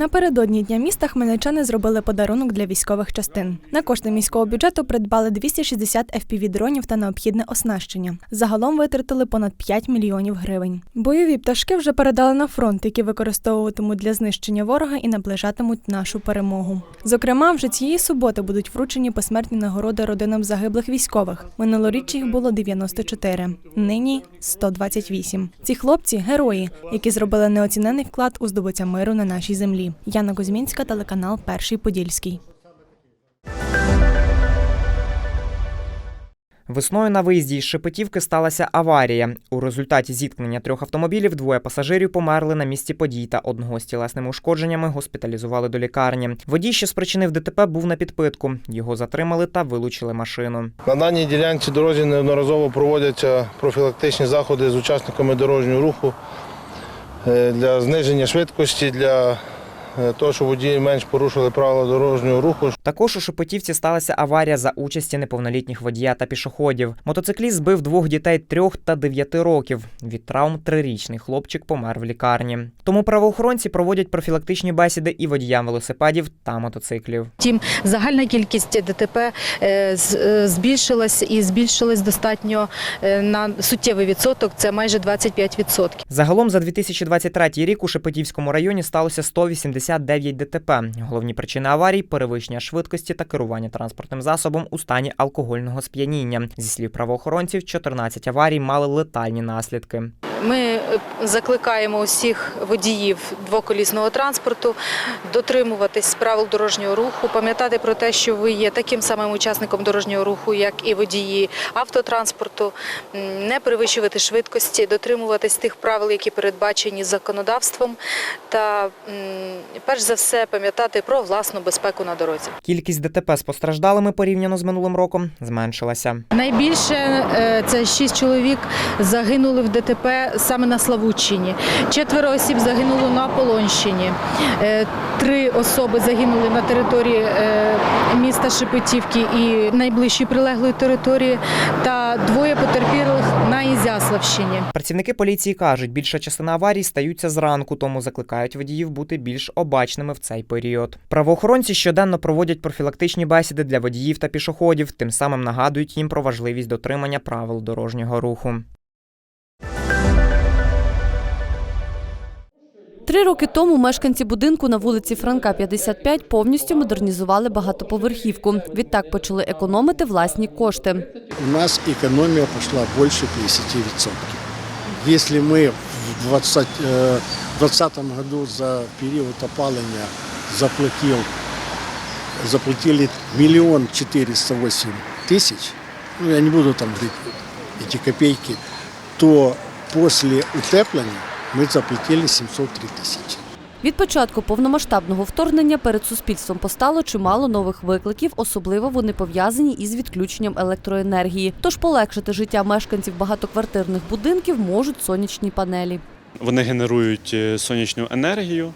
Напередодні дня міста хмельничани зробили подарунок для військових частин. На кошти міського бюджету придбали 260 FPV-дронів та необхідне оснащення. Загалом витратили понад 5 мільйонів гривень. Бойові пташки вже передали на фронт, які використовуватимуть для знищення ворога і наближатимуть нашу перемогу. Зокрема, вже цієї суботи будуть вручені посмертні нагороди родинам загиблих військових. Минулоріч їх було 94, нині 128. Ці хлопці герої, які зробили неоцінений вклад у здобуття миру на нашій землі. Яна Кузьмінська, телеканал Перший Подільський. Весною на виїзді із Шепетівки сталася аварія. У результаті зіткнення трьох автомобілів двоє пасажирів померли на місці подій та одного з тілесними ушкодженнями госпіталізували до лікарні. Водій, що спричинив ДТП, був на підпитку. Його затримали та вилучили машину. На даній ділянці дорозі неодноразово проводяться профілактичні заходи з учасниками дорожнього руху е, для зниження швидкості, для е, того, щоб водії менш порушили правила дорожнього руху. Також у Шепетівці сталася аварія за участі неповнолітніх водія та пішоходів. Мотоцикліст збив двох дітей трьох та дев'яти років. Від травм трирічний хлопчик помер в лікарні. Тому правоохоронці проводять профілактичні бесіди і водіям велосипедів та мотоциклів. Втім, загальна кількість ДТП е, е, збільшилась і збільшилась достатньо на суттєвий відсоток. Це майже 25%. Загалом за 2023 рік у Шепетівському районі сталося 189 ДТП. Головні причини аварій перевищення швидкості та керування транспортним засобом у стані алкогольного сп'яніння. Зі слів правоохоронців, 14 аварій мали летальні наслідки. Ми е, закликаємо усіх водіїв двоколісного транспорту дотримуватись правил дорожнього руху, пам'ятати про те, що ви є таким самим учасником дорожнього руху, як і водії автотранспорту, не перевищувати швидкості, дотримуватись тих правил, які передбачені законодавством, та перш за все пам'ятати про власну безпеку на дорозі. Кількість ДТП з постраждалими порівняно з минулим роком зменшилася. Найбільше е, це шість чоловік загинули в ДТП саме на Славутчині. Четверо осіб загинуло на Полонщині. Е, Три особи загинули на території е, міста Шепетівки і найближчої прилеглої території, та двоє потерпілих на Ізяславщині. Працівники поліції кажуть, більша частина аварій стаються зранку, тому закликають водіїв бути більш обачними в цей період. Правоохоронці щоденно проводять профілактичні бесіди для водіїв та пішоходів, тим самим нагадують їм про важливість дотримання правил дорожнього руху. Три роки тому мешканці будинку на вулиці Франка 55 повністю модернізували багатоповерхівку. Відтак почали економити власні кошти. у нас экономия пошла больше 50%. Если мы в 20 э, 2020 году за период опаления заплатил, заплатили миллион четыреста восемь тысяч, ну я не буду там говорить эти копейки, то после утепления мы заплатили 703 тысячи. Від початку повномасштабного вторгнення перед суспільством постало чимало нових викликів, особливо вони пов'язані із відключенням електроенергії. Тож полегшити життя мешканців багатоквартирних будинків можуть сонячні панелі. Вони генерують е, сонячну енергію,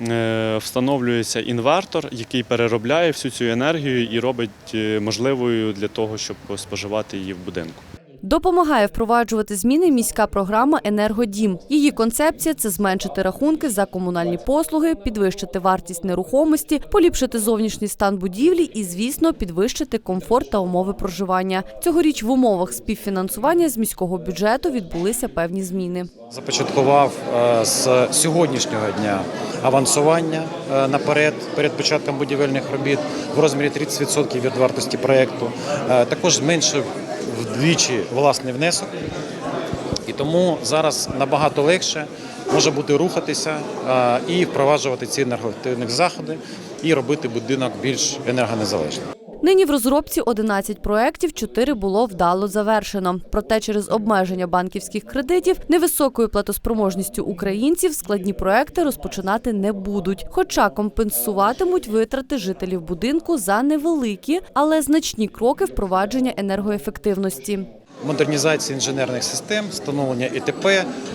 е, встановлюється інвертор, який переробляє всю цю енергію і робить е, можливою для того, щоб споживати її в будинку. Допомагає впроваджувати зміни міська програма Енергодім. Її концепція це зменшити рахунки за комунальні послуги, підвищити вартість нерухомості, поліпшити зовнішній стан будівлі і, звісно, підвищити комфорт та умови проживання. Цьогоріч в умовах співфінансування з міського бюджету відбулися певні зміни. започаткував е, з сьогоднішнього дня авансування е, наперед перед початком будівельних робіт в розмірі 30% від вартості проєкту. Е, Також зменшив вдвічі власний внесок. І тому зараз набагато легше може бути рухатися е, і впроваджувати ці енергоактивні заходи і робити будинок більш енергонезалежним. Нині в розробці 11 проєктів, 4 було вдало завершено. Проте через обмеження банківських кредитів, невисокою платоспроможністю українців складні проекти розпочинати не будуть. Хоча компенсуватимуть витрати жителів будинку за невеликі, але значні кроки впровадження енергоефективності. модернізації інженерних систем, встановлення ІТП,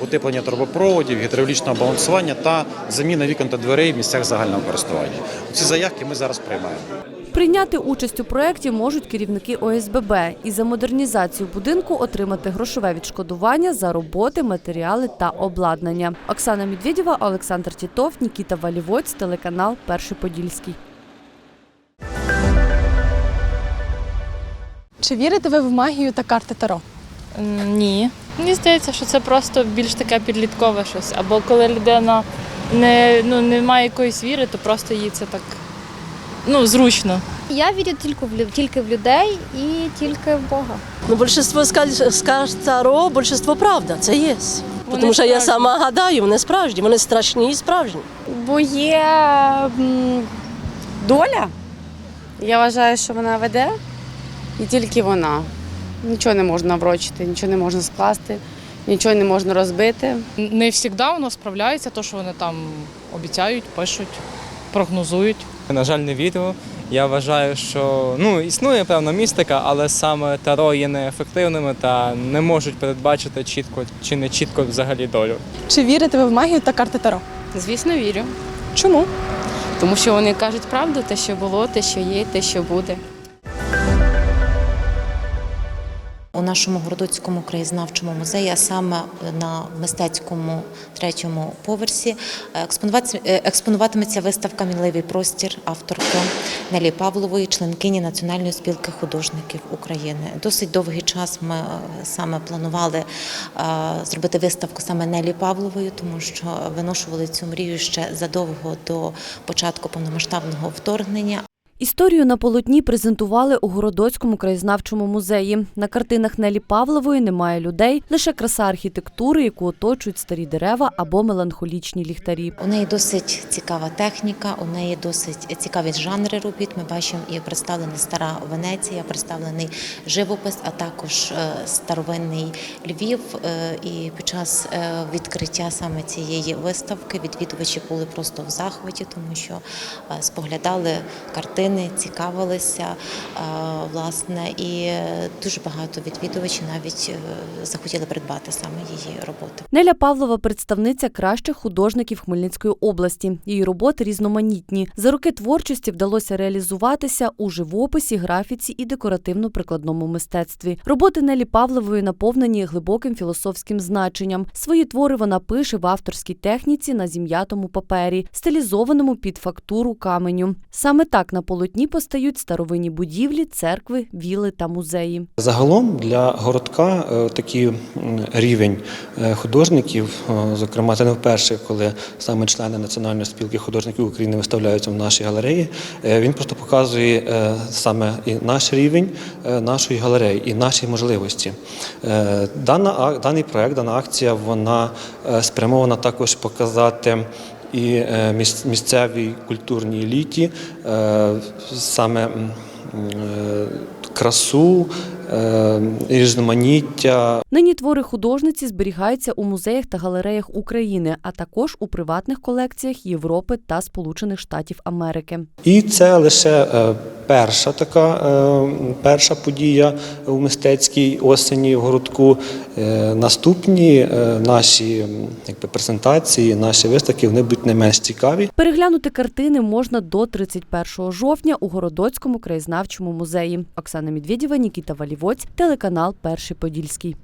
утеплення трубопроводів, гідравлічного балансування та заміна вікон та дверей в місцях загального користування. Ці заявки ми зараз приймаємо. Прийняти участь у проєкті можуть керівники ОСББ і за модернізацію будинку отримати грошове відшкодування за роботи, матеріали та обладнання. Оксана Медведєва, Олександр Тітов, Нікіта Валівоць, телеканал Перший Подільський. Чи вірите ви в магію та карти Таро? Ні. Мені здається, що це просто більш таке підліткове щось. Або коли людина не, ну, не має якоїсь віри, то просто їй це так ну, зручно. Я вірю тільки в тільки в людей і тільки в Бога. Ну, большинство скажуть, скажуть Таро, правда, це є. Вони Тому що я сама гадаю, вони справжні, вони страшні і справжні. Бо є доля. Я вважаю, що вона веде, і тільки вона. Нічого не можна врочити, нічого не можна скласти, нічого не можна розбити. Не завжди воно справляється, то, що вони там обіцяють, пишуть, прогнозують. На жаль, не вірю. Я вважаю, що ну існує певна містика, але саме таро є неефективними та не можуть передбачити чітко чи не чітко взагалі долю. Чи вірите ви в магію та карти Таро? Звісно, вірю. Чому? Тому що вони кажуть правду, те, що було, те, що є, те, що буде. У нашому Городоцькому краєзнавчому музеї, а саме на мистецькому третьому поверсі, експонуватиметься- е, експонуватиметься виставка Мінливий простір авторки Нелі Павлової, членкині Національної спілки художників України. Досить довгий час ми е, саме планували е, зробити виставку саме Нелі Павлової, тому що виношували цю мрію ще задовго до початку повномасштабного вторгнення. Історію на полотні презентували у Городоцькому краєзнавчому музеї. На картинах Нелі Павлової немає людей, лише краса архітектури, яку оточують старі дерева або меланхолічні ліхтарі. У неї досить цікава техніка, у неї досить цікаві жанри робіт. Ми бачимо і представлена стара Венеція, представлений живопис, а також е, старовинний Львів. Е, І під час е, відкриття саме цієї виставки відвідувачі були просто в захваті, тому що споглядали картини, цікавилися е, власне, і дуже багато відвідувачів навіть е, захотіли придбати саме її роботи. Неля Павлова представниця кращих художників Хмельницької області. Її роботи різноманітні. За роки творчості вдалося реалізуватися у живописі, графіці і декоративно-прикладному мистецтві. Роботи Нелі Павлової наповнені глибоким філософським значенням. Свої твори вона пише в авторській техніці на зім'ятому папері, стилізованому під фактуру каменю. Саме так на полотні постають старовинні будівлі, церкви, віли та музеї. Загалом для городка е, такий рівень е, художників, е, зокрема, це не вперше, коли саме члени Національної спілки художників України виставляються в нашій галереї. Він просто показує саме і наш рівень нашої галереї і наші можливості. Дана даний проект, дана акція, вона спрямована також показати. І е, місцевій культурній еліті е, саме е, красу, різноманіття. Нині твори художниці зберігаються у музеях та галереях України, а також у приватних колекціях Європи та Сполучених Штатів Америки. І це лише перша така перша подія у мистецькій осені в городку. Е, Наступні е, наші якби, презентації, наші виставки вони будуть не менш цікаві. Переглянути картини можна до 31 жовтня у Городоцькому краєзнавчому музеї. Оксана Медведєва, Нікіта Валівоць, телеканал Перший Подільський.